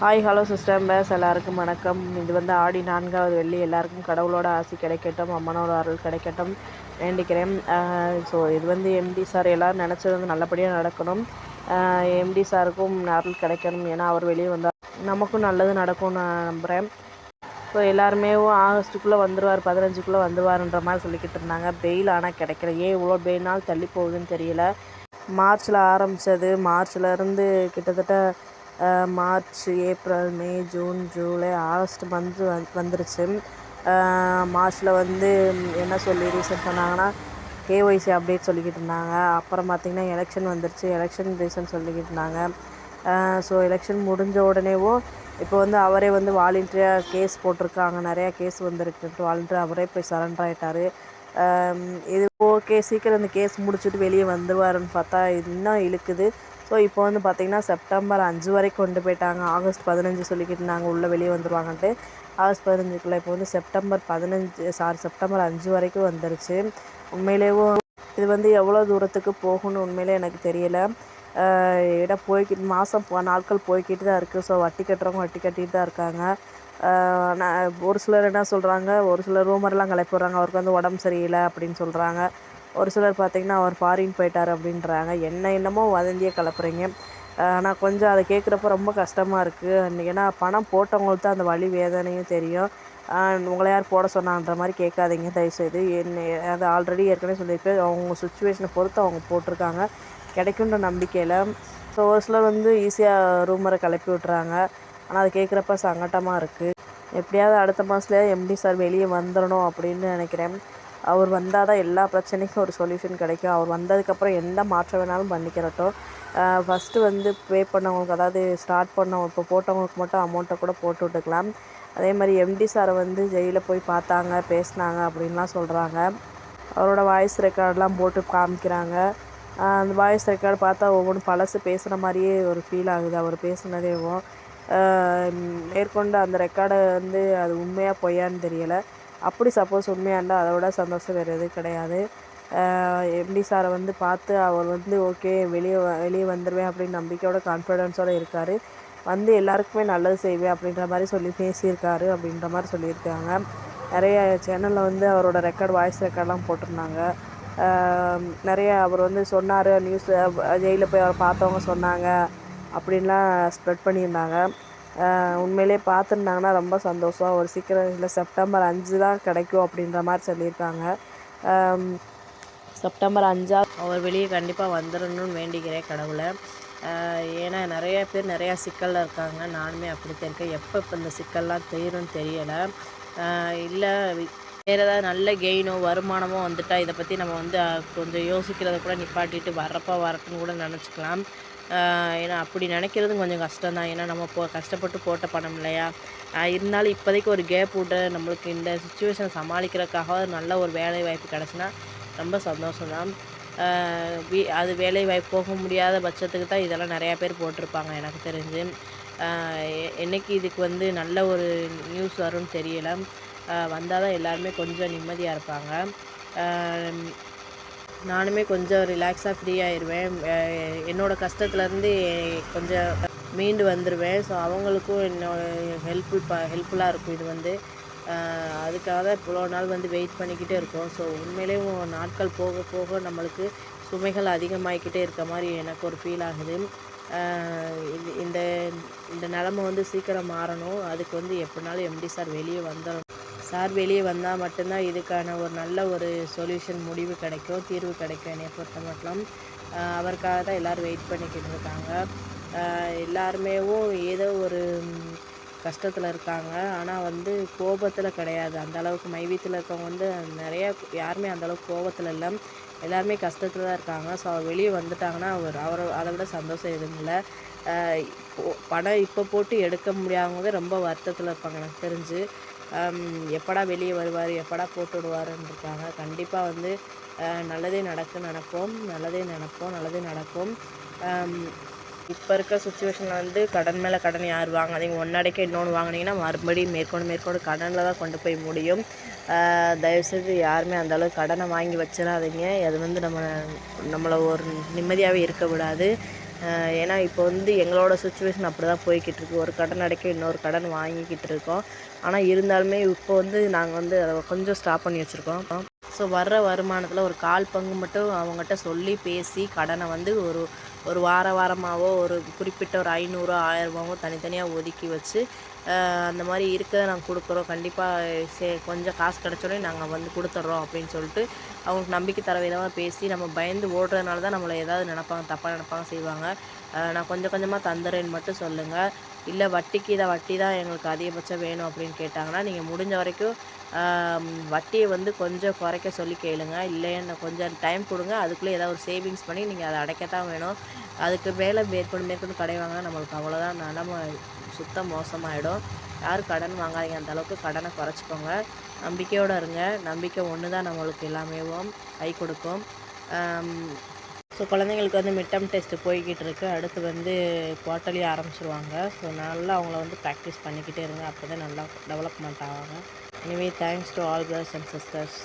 Hi hello sister base எல்லாருக்கும் வணக்கம். இது வந்து ஆடி நான்காவது வெள்ளி. எல்லாருக்கும் கடவுளோட ஆசி கிடைக்கட்டும் அம்மனோட அருள் கிடைக்கட்டும் வேண்டிக்கிறேன். ஸோ இது வந்து எம்டி சார் எல்லோரும் நினச்சது வந்து நல்லபடியாக நடக்கணும். எம்டி சாருக்கும் அருள் கிடைக்கணும். ஏன்னா அவர் வெளியே வந்தால் நமக்கும் நல்லது நடக்கும்னு நான் நம்புகிறேன் ஸோ எல்லாருமே ஆகஸ்ட்டுக்குள்ளே வந்துடுவார் பதினஞ்சுக்குள்ளே வந்துடுவார்ன்ற மாதிரி சொல்லிக்கிட்டு இருந்தாங்க. பெயில் ஆனால் கிடைக்கல. ஏன் இவ்வளோ பெயில் நாள் தள்ளி போகுதுன்னு தெரியல. மார்ச்சில் ஆரம்பித்தது மார்ச்லேருந்து கிட்டத்தட்ட March April May June July August month வந் வந்துருச்சு. மார்ச்சில் வந்து என்ன சொல்லி ரீசன் சொன்னாங்கன்னா கேஒய்சி அப்டேட் சொல்லிக்கிட்டு இருந்தாங்க. அப்புறம் பார்த்திங்கன்னா எலெக்ஷன் வந்துருச்சு. எலெக்ஷன் ரீசன் சொல்லிக்கிட்டு இருந்தாங்க. ஸோ எலெக்ஷன் முடிஞ்ச உடனேவும் இப்போ வந்து அவரே வந்து வாலண்டியராக கேஸ் போட்டிருக்காங்க. நிறையா கேஸ் வந்திருக்குன்ட்டு வாலண்டியர் அவரே போய் சரண்டர் ஆகிட்டார் இது ஓகே. சீக்கிரம் இந்த கேஸ் முடிச்சுட்டு வெளியே வந்துடுவாருன்னு பார்த்தா இன்னும் இழுக்குது. ஸோ இப்போ வந்து பார்த்திங்கன்னா செப்டம்பர் அஞ்சு வரைக்கும் கொண்டு போயிட்டாங்க. ஆகஸ்ட் பதினஞ்சு சொல்லிக்கிட்டு நாங்கள் உள்ளே வெளியே வந்துடுவாங்கன்ட்டு ஆகஸ்ட் பதினஞ்சுக்குள்ளே இப்போ வந்து செப்டம்பர் பதினஞ்சு சாரி செப்டம்பர் அஞ்சு வரைக்கும் வந்துருச்சு. உண்மையிலேயும் இது வந்து எவ்வளோ தூரத்துக்கு போகும்னு உண்மையிலே எனக்கு தெரியலை. இடம் போய்கிட்டு மாதம் நாட்கள் போய்கிட்டு தான் இருக்குது ஸோ வட்டி கட்டுறவங்க வட்டி கட்டிகிட்டு தான் இருக்காங்க. நான் ஒரு சிலர் என்ன சொல்கிறாங்க ஒரு சிலர் ரூமர்லாம் கிளப்பி விட்றாங்க அவருக்கு வந்து உடம்பு சரியில்லை அப்படின்னு சொல்கிறாங்க ஒரு சிலர் பார்த்திங்கன்னா அவர் ஃபாரின் போயிட்டார் அப்படின்றாங்க. என்ன என்னமோ வதந்தியை கலப்புறீங்க. ஆனால் கொஞ்சம் அதை கேட்குறப்ப ரொம்ப கஷ்டமாக இருக்குது ஏன்னா பணம் போட்டவங்களுக்கு தான் அந்த வழி வேதனையும் தெரியும். உங்களை யார் போட சொன்னான்ற மாதிரி கேட்காதீங்க. தயவுசெய்து. என்ன அது ஆல்ரெடி ஏற்கனவே சொல்லியிருப்பேன் அவங்க சுச்சுவேஷனை பொறுத்து அவங்க போட்டிருக்காங்க. கிடைக்குன்ற நம்பிக்கையில். ஸோ ஒரு சிலர் வந்து ஈஸியாக ரூமரை கிளப்பி விட்றாங்க ஆனால் அதை கேட்குறப்ப சங்கட்டமாக இருக்குது எப்படியாவது அடுத்த மாதத்துலேயே எம்டி சார் வெளியே வந்துடணும் அப்படின்னு நினைக்கிறேன். அவர் வந்தால் தான் எல்லா பிரச்சனைக்கும் ஒரு சொல்யூஷன் கிடைக்கும். அவர் வந்ததுக்கப்புறம் எந்த மாற்றம் வேணாலும் பண்ணிக்கிறட்டும். ஃபஸ்ட்டு வந்து பே பண்ணவங்களுக்கு அதாவது ஸ்டார்ட் பண்ணவங்க இப்போ போட்டவங்களுக்கு மட்டும் அமௌண்ட்டை கூட போட்டு விட்டுக்கலாம். அதே மாதிரி எம்டி சாரை வந்து ஜெயிலில் போய் பார்த்தாங்க பேசினாங்க அப்படின்லாம் சொல்கிறாங்க அவரோட வாய்ஸ் ரெக்கார்டெலாம் போட்டு காமிக்கிறாங்க. அந்த வாய்ஸ் ரெக்கார்டு பார்த்தா ஒவ்வொன்றும் பழசு பேசுகிற மாதிரியே ஒரு ஃபீல் ஆகுது. அவர் பேசுனதேவும் மேற்கொண்டு அந்த ரெக்கார்டை வந்து அது உண்மையாக பொய்யான்னு தெரியலை. அப்படி சப்போஸ் உண்மையாக இருந்தால் அதை விட சந்தோஷம் வேறு எதுவும் கிடையாது. எம்டி சாரை வந்து பார்த்து அவர் வந்து ஓகே வெளியே வெளியே வந்துடுவேன் அப்படின்னு நம்பிக்கையோட கான்ஃபிடென்ஸோடு இருக்கார். வந்து எல்லாருக்குமே நல்லது செய்வேன் அப்படின்ற மாதிரி சொல்லி பேசியிருக்காரு அப்படின்ற மாதிரி சொல்லியிருக்காங்க. நிறைய சேனலில் வந்து அவரோட ரெக்கார்ட் வாய்ஸ் ரெக்கார்ட்லாம் போட்டிருந்தாங்க. நிறைய அவர் வந்து சொன்னார் நியூஸ் ஜெயிலில் போய் அவரை பார்த்தவங்க சொன்னாங்க. அப்படின்லாம் ஸ்ப்ரெட் பண்ணியிருந்தாங்க. உண்மையிலே பார்த்துருந்தாங்கன்னா ரொம்ப சந்தோஷம். ஒரு சீக்கிரம் இல்லை செப்டம்பர் அஞ்சு தான் கிடைக்கும் அப்படின்ற மாதிரி சொல்லியிருக்காங்க. செப்டம்பர் அஞ்சா அவர் வெளியே கண்டிப்பாக வந்துடணும்னு வேண்டிக்கிறேன் கடவுளை. ஏன்னா நிறைய பேர் நிறையா சிக்கலில் இருக்காங்க. நானுமே அப்படித்தான் இருக்கேன். எப்போ இப்போ இந்த சிக்கல்லாம் தீரும்னு தெரியலை. இல்லை வேறு ஏதாவது நல்ல கெயினோ வருமானமோ வந்துட்டால் இதை பற்றி நம்ம வந்து கொஞ்சம் யோசிக்கிறத கூட நிப்பாட்டிட்டு வர்றப்போ வரட்டுன்னு கூட நினச்சிக்கலாம். ஏன்னா அப்படி நினைக்கிறதும் கொஞ்சம் கஷ்டம் தான் ஏன்னா நம்ம போ கஷ்டப்பட்டு போட்ட பணம் இல்லையா? இருந்தாலும் இப்போதைக்கு ஒரு கேப் விட்டு நம்மளுக்கு இந்த சுச்சுவேஷனை சமாளிக்கிறதுக்காக நல்ல ஒரு வேலை வாய்ப்பு கிடச்சின்னா ரொம்ப சந்தோஷம் தான் வீ அது வேலை வாய்ப்பு போக முடியாத பட்சத்துக்கு தான் இதெல்லாம் நிறையா பேர் போட்டிருப்பாங்க எனக்கு தெரிஞ்சு. என்றைக்கு இதுக்கு வந்து நல்ல ஒரு நியூஸ் வரும்னு தெரியலை. வந்தால் தான் எல்லாருமே கொஞ்சம் நிம்மதியாக இருப்பாங்க. நானுமே கொஞ்சம் ரிலாக்ஸாக ஃப்ரீ ஆயிடுவேன் என்னோடய கஷ்டத்துலேருந்து கொஞ்சம் மீண்டு வந்துடுவேன் ஸோ அவங்களுக்கும் என்னோட ஹெல்ப்ஃபுல் ப ஹெல்ப்ஃபுல்லாக இருக்கும் இது வந்து. அதுக்காக தான் இவ்வளோ நாள் வந்து வெயிட் பண்ணிக்கிட்டே இருக்கோம். ஸோ உண்மையிலேயும் நாட்கள் போக போக நம்மளுக்கு சுமைகள் அதிகமாகிக்கிட்டே இருக்க மாதிரி எனக்கு ஒரு ஃபீல் ஆகுது. இந்த இந்த நிலமை வந்து சீக்கிரம் மாறணும். அதுக்கு வந்து எப்படினாலும் எம்டி சார் வெளியே வந்துடணும் சார் வெளியே வந்தால் மட்டும்தான் இதுக்கான ஒரு நல்ல ஒரு சொல்யூஷன் முடிவு கிடைக்கும் தீர்வு கிடைக்கும் என்னை பொறுத்த மட்டும். அவருக்காக தான் எல்லோரும் வெயிட் பண்ணிக்கிட்டு இருக்காங்க. எல்லாருமேவும் ஏதோ ஒரு கஷ்டத்தில் இருக்காங்க. ஆனால் வந்து கோபத்தில் கிடையாது. அந்த அளவுக்கு மைவீத்தில் இருக்கவங்க வந்து நிறையா யாருமே அந்தளவுக்கு கோபத்தில் இல்லை. எல்லாருமே கஷ்டத்தில் தான் இருக்காங்க. ஸோ அவர் வெளியே வந்துட்டாங்கன்னா அவர் அவரை அதை விட சந்தோஷம் எதுவும் இல்லை. படம் இப்போ போட்டு எடுக்க முடியாதவங்க ரொம்ப வருத்தத்தில் இருப்பாங்க எனக்கு தெரிஞ்சு. எப்படா வெளியே வருவார் எப்படா போட்டு விடுவாருன்னு இருக்காங்க கண்டிப்பாக வந்து நல்லதே நடக்கும் நினப்போம் நல்லதே நினப்போம் நல்லதே நடக்கும். இப்போ இருக்க சுச்சுவேஷனில் வந்து கடன் மேலே கடன் யார் வாங்காதீங்க? ஒன்னடைக்க இன்னொன்று வாங்கினீங்கன்னா மறுபடியும் மேற்கொண்டு மேற்கொண்டு கடனில் தான் கொண்டு போய் முடியும். தயவுசெய்து யாருமே அந்தளவுக்கு கடனை வாங்கி வச்சிடாதீங்க. அது வந்து நம்ம நம்மளை ஒரு நிம்மதியாகவே இருக்க விடாது. ஏன்னா இப்போ வந்து எங்களோட சுச்சுவேஷன் அப்படி தான் போய்கிட்டு இருக்கு. ஒரு கடன் அடைக்க இன்னொரு கடன் வாங்கிக்கிட்டு இருக்கோம். ஆனால் இருந்தாலுமே இப்போ வந்து நாங்கள் வந்து அதை கொஞ்சம் ஸ்டாப் பண்ணி வச்சுருக்கோம். ஸோ வர்ற வருமானத்தில் ஒரு கால் பங்கு மட்டும் அவங்ககிட்ட சொல்லி பேசி கடனை வந்து ஒரு ஒரு வார வாரமாகவோ ஒரு குறிப்பிட்ட ஒரு ஐநூறு ஆயிரரூபாவோ தனித்தனியாக ஒதுக்கி வச்சு அந்த மாதிரி இருக்கிறத நாங்கள் கொடுக்குறோம். கண்டிப்பாக சே கொஞ்சம் காசு கிடச்சோடனே நாங்கள் வந்து கொடுத்துட்றோம் அப்படின்னு சொல்லிட்டு அவங்களுக்கு நம்பிக்கை தர விதமாக பேசி நம்ம பயந்து ஓடுறதுனால தான் நம்மளை ஏதாவது நினப்பாங்க தப்பாக நினப்பாங்க செய்வாங்க. நான் கொஞ்சம் கொஞ்சமாக தந்துடுறேன்னு மட்டும் சொல்லுங்கள் இல்லை வட்டிக்கு இதை வட்டி தான் எங்களுக்கு அதிகபட்சம் வேணும் அப்படின்னு கேட்டாங்கன்னா நீங்கள் முடிஞ்ச வரைக்கும் வட்டியை வந்து கொஞ்சம் குறைக்க சொல்லி கேளுங்க. இல்லைன்னு கொஞ்சம் டைம் கொடுங்க. அதுக்குள்ளே ஏதாவது ஒரு சேவிங்ஸ் பண்ணி நீங்கள் அதை அடைக்கத்தான் வேணும். அதுக்கு மேலே மேற்கொண்டு மேற்கொண்டு கடை வாங்கினா நம்மளுக்கு அவ்வளோதான் நம்ம சுத்தம் மோசமாயிடும். யாரும் கடன் வாங்காதீங்க. அந்த அளவுக்கு கடனை குறைச்சிக்கோங்க. நம்பிக்கையோடு இருங்க. நம்பிக்கை ஒன்று தான் நம்மளுக்கு எல்லாமேவும் கை கொடுக்கும். ஸோ குழந்தைங்களுக்கு வந்து மிட்டம் டெஸ்ட்டு போய்கிட்டு இருக்கு. அடுத்து வந்து குவார்ட்டர்லி ஆரம்பிச்சிருவாங்க. ஸோ நல்லா அவங்கள வந்து ப்ராக்டிஸ் பண்ணிக்கிட்டே இருங்க. அப்போ தான் நல்லா டெவலப்மெண்ட் ஆவாங்க. Anyway thanks to all brothers and sisters